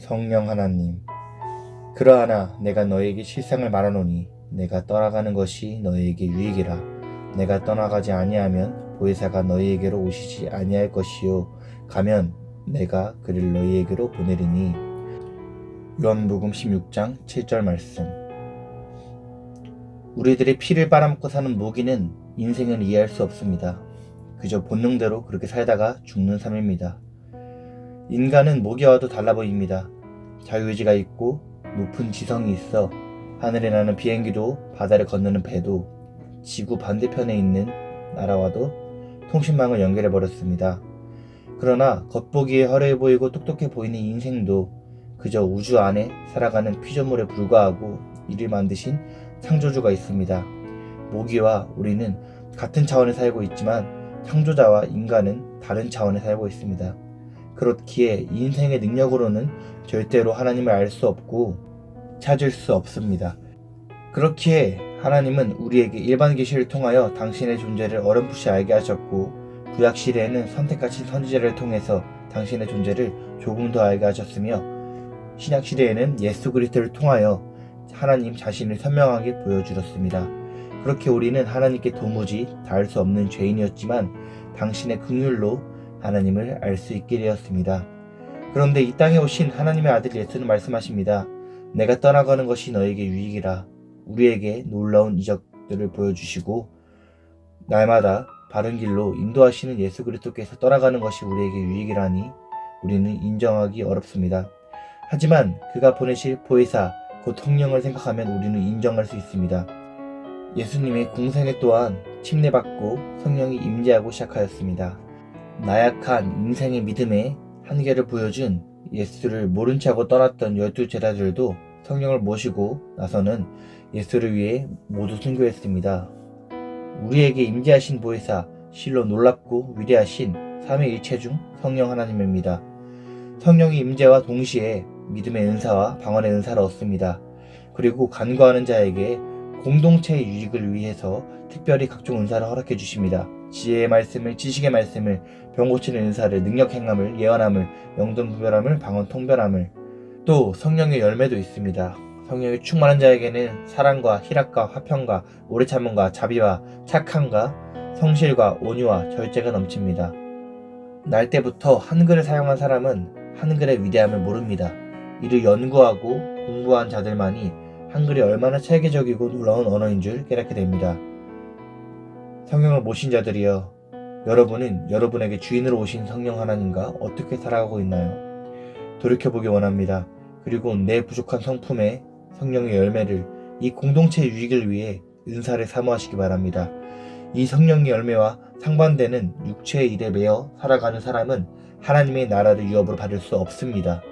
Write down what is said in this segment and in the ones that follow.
성령 하나님 그러하나 내가 너에게 실상을 말하노니 내가 떠나가는 것이 너에게 유익이라 내가 떠나가지 아니하면 보혜사가 너희에게로 오시지 아니할 것이요 가면 내가 그를 너희에게로 보내리니 요한복음 16장 7절 말씀 우리들의 피를 빨아먹고 사는 모기는 인생을 이해할 수 없습니다. 그저 본능대로 그렇게 살다가 죽는 삶입니다. 인간은 모기와도 달라 보입니다. 자유의지가 있고 높은 지성이 있어 하늘에 나는 비행기도 바다를 건너는 배도 지구 반대편에 있는 나라와도 통신망을 연결해 버렸습니다. 그러나 겉보기에 화려해 보이고 똑똑해 보이는 인생도 그저 우주 안에 살아가는 피조물에 불과하고 이를 만드신 창조주가 있습니다. 모기와 우리는 같은 차원에 살고 있지만 창조자와 인간은 다른 차원에 살고 있습니다. 그렇기에 인생의 능력으로는 절대로 하나님을 알 수 없고 찾을 수 없습니다. 그렇기에 하나님은 우리에게 일반 계시를 통하여 당신의 존재를 어렴풋이 알게 하셨고 구약 시대에는 선택하신 선지자를 통해서 당신의 존재를 조금 더 알게 하셨으며 신약 시대에는 예수 그리스도를 통하여 하나님 자신을 선명하게 보여주셨습니다. 그렇게 우리는 하나님께 도무지 닿을 수 없는 죄인이었지만 당신의 긍휼로 하나님을 알 수 있게 되었습니다. 그런데 이 땅에 오신 하나님의 아들 예수는 말씀하십니다. 내가 떠나가는 것이 너에게 유익이라 우리에게 놀라운 이적들을 보여주시고 날마다 바른 길로 인도하시는 예수 그리스도께서 떠나가는 것이 우리에게 유익이라니 우리는 인정하기 어렵습니다. 하지만 그가 보내실 보혜사 곧 성령을 생각하면 우리는 인정할 수 있습니다. 예수님의 공생애 또한 침례받고 성령이 임재하고 시작하였습니다. 나약한 인생의 믿음의 한계를 보여준 예수를 모른 채하고 떠났던 열두 제자들도 성령을 모시고 나서는 예수를 위해 모두 순교했습니다. 우리에게 임재하신 보혜사 실로 놀랍고 위대하신 삼위일체 중 성령 하나님입니다. 성령이 임재와 동시에 믿음의 은사와 방언의 은사를 얻습니다. 그리고 간구하는 자에게 공동체의 유익을 위해서 특별히 각종 은사를 허락해 주십니다. 지혜의 말씀을, 지식의 말씀을, 병 고치는 은사를, 능력 행함을, 예언함을, 영돈 분별함을, 방언 통별함을, 또 성령의 열매도 있습니다. 성령이 충만한 자에게는 사랑과 희락과 화평과 오래 참음과 자비와 착함과 성실과 온유와 절제가 넘칩니다. 날 때부터 한글을 사용한 사람은 한글의 위대함을 모릅니다. 이를 연구하고 공부한 자들만이 한글이 얼마나 체계적이고 놀라운 언어인 줄 깨닫게 됩니다. 성령을 모신 자들이여, 여러분은 여러분에게 주인으로 오신 성령 하나님과 어떻게 살아가고 있나요? 돌이켜보기 원합니다. 그리고 내 부족한 성품에 성령의 열매를 이 공동체 유익을 위해 은사를 사모하시기 바랍니다. 이 성령의 열매와 상반되는 육체의 일에 매여 살아가는 사람은 하나님의 나라를 유업으로 받을 수 없습니다.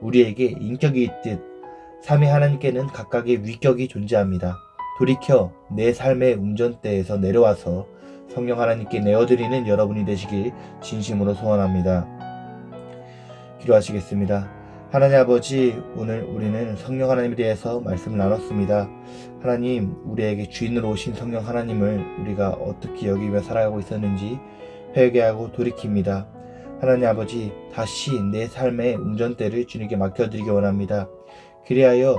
우리에게 인격이 있듯 삼위 하나님께는 각각의 위격이 존재합니다. 돌이켜 내 삶의 운전대에서 내려와서 성령 하나님께 내어드리는 여러분이 되시길 진심으로 소원합니다. 기도하시겠습니다. 하나님 아버지, 오늘 우리는 성령 하나님에 대해서 말씀을 나눴습니다. 하나님, 우리에게 주인으로 오신 성령 하나님을 우리가 어떻게 여기며 살아가고 있었는지 회개하고 돌이킵니다. 하나님 아버지, 다시 내 삶의 운전대를 주님께 맡겨드리기 원합니다. 그리하여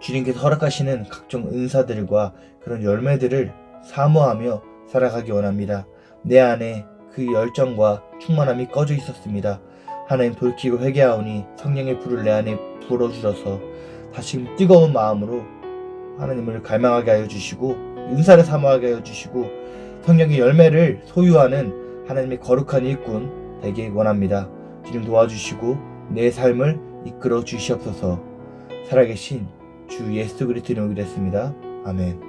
주님께서 허락하시는 각종 은사들과 그런 열매들을 사모하며 살아가기 원합니다. 내 안에 그 열정과 충만함이 꺼져 있었습니다. 하나님 돌이키고 회개하오니 성령의 불을 내 안에 불어주셔서 다시금 뜨거운 마음으로 하나님을 갈망하게 하여 주시고 은사를 사모하게 하여 주시고 성령의 열매를 소유하는 하나님의 거룩한 일꾼 되길 원합니다. 주님 도와주시고 내 삶을 이끌어 주시옵소서 살아계신 주 예수 그리스도 이름으로 기도했습니다. 아멘